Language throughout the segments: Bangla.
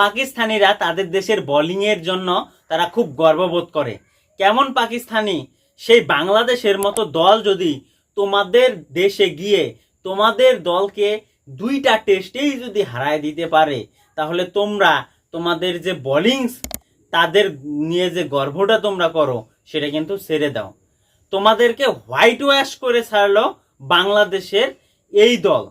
পাকিস্তানিরা তাদের দেশের বোলিংয়ের জন্য তারা খুব গর্ববোধ করে। কেমন পাকিস্তানি? সেই বাংলাদেশের মতো দল যদি তোমাদের দেশে গিয়ে তোমাদের দলকে দুইটা টেস্টেই যদি হারায় দিতে পারে, তাহলে তোমরা তোমাদের যে বোলিংস তাদের নিয়ে যে গর্বটা তোমরা করো, সেটা কিন্তু ছেড়ে দাও। তোমাদেরকে হোয়াইট ওয়াশ করে ছাড়লো বাংলাদেশের এই দল।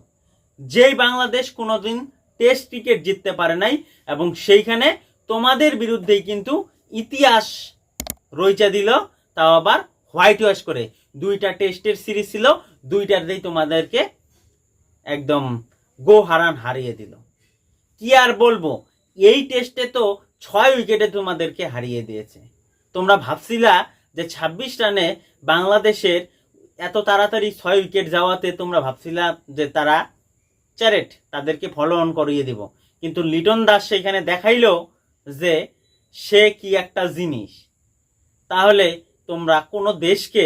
যেই বাংলাদেশ কোনোদিন টেস্ট ক্রিকেট জিততে পারে নাই এবং সেইখানে তোমাদের বিরুদ্ধেই কিন্তু ইতিহাস রইচা দিল, তাও আবার হোয়াইট ওয়াশ করে। দুইটা টেস্টের সিরিজ ছিল দুইটার দুইটাতেই তোমাদেরকে একদম গো হারান হারিয়ে দিল। কি আর বলব, এই টেস্টে তো ছয় উইকেটে তোমাদেরকে হারিয়ে দিয়েছে। তোমরা ভাবছিলা যে ছাব্বিশ রানে বাংলাদেশের এত তাড়াতাড়ি ছয় উইকেট যাওয়াতে তোমরা ভাবছিলা যে তারা চ্যারেট, তাদেরকে ফলো অন করিয়ে দিব। কিন্তু লিটন দাস সেখানে দেখাইলো যে সে কি একটা জিনিস। তাহলে তোমরা কোনো দেশকে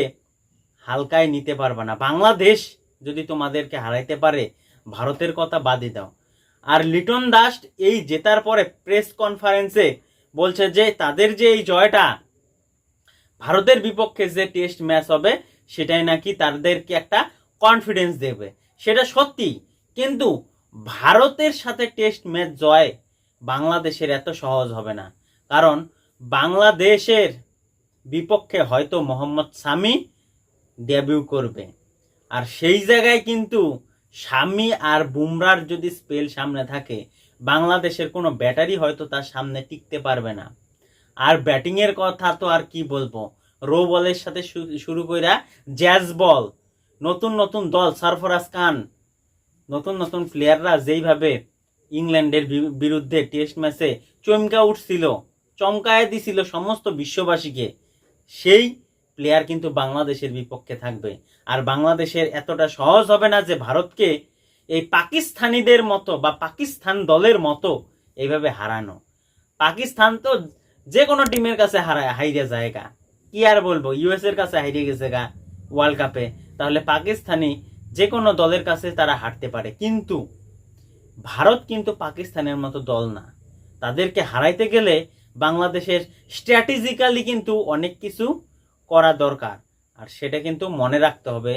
হালকায় নিতে পারবে না। বাংলাদেশ যদি তোমাদেরকে হারাইতে পারে, ভারতের কথা বাদই দাও। আর লিটন দাস এই জেতার পরে প্রেস কনফারেন্সে বলছে যে তাদের যে এই জয়টা, ভারতের বিপক্ষে যে টেস্ট ম্যাচ হবে, সেটাই নাকি তাদেরকে একটা কনফিডেন্স দেবে। সেটা সত্যি কিন্তু ভারতের সাথে টেস্ট ম্যাচ জয় বাংলাদেশের এত সহজ হবে না। কারণ বাংলাদেশের বিপক্ষে হয়তো মোহাম্মদ সামি ডেবিউ করবে। আর সেই জায়গায় কিন্তু স্বামী আর বুমরার যদি স্পেল সামনে থাকে, বাংলাদেশের কোনো ব্যাটারি হয়তো তার সামনে টিকতে পারবে না। আর ব্যাটিংয়ের কথা তো আর কি বলব? রো বলের সাথে শুরু কইরা জ্যাজ বল নতুন নতুন দল সরফরাজ খান নতুন নতুন প্লেয়াররা যেইভাবে ইংল্যান্ডের বিরুদ্ধে টেস্ট ম্যাচে চমকা উঠছিল, চমকায় দিছিল সমস্ত বিশ্ববাসীকে, সেই প্লেয়ার কিন্তু বাংলাদেশের বিপক্ষে থাকবে। আর বাংলাদেশের এতটা সহজ হবে না যে ভারতকে এই পাকিস্তানিদের মতো বা পাকিস্তান দলের মতো এইভাবে হারানো। পাকিস্তান তো যে কোনো টিমের কাছে হারায় হাইরে জায়গা কি আর বলব ইউএস এর কাছে হারিয়ে গেছে গা ওয়ার্ল্ড কাপে তাহলে পাকিস্তানি যে কোনো দলের কাছে তারা হারতে পারে। কিন্তু ভারত কিন্তু পাকিস্তানের মতো দল না। তাদেরকে হারাইতে গেলে বাংলাদেশের স্ট্র্যাটেজিক্যালি কিন্তু অনেক কিছু করা দরকার। আর সেটা কিন্তু মনে রাখতে হবে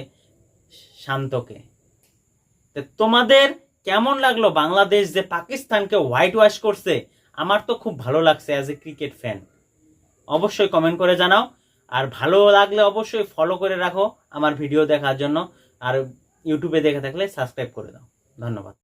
শান্তকে। তো তোমাদের কেমন লাগল বাংলাদেশ যে পাকিস্তানকে হোয়াইট ওয়াশ করছে? আমার তো খুব ভালো লাগছে অ্যাজ এ ক্রিকেট ফ্যান অবশ্যই কমেন্ট করে জানাও। আর ভালো লাগলে অবশ্যই ফলো করে রাখো আমার ভিডিও দেখার জন্য। আর ইউটিউবে দেখে থাকলে সাবস্ক্রাইব করে দাও। ধন্যবাদ।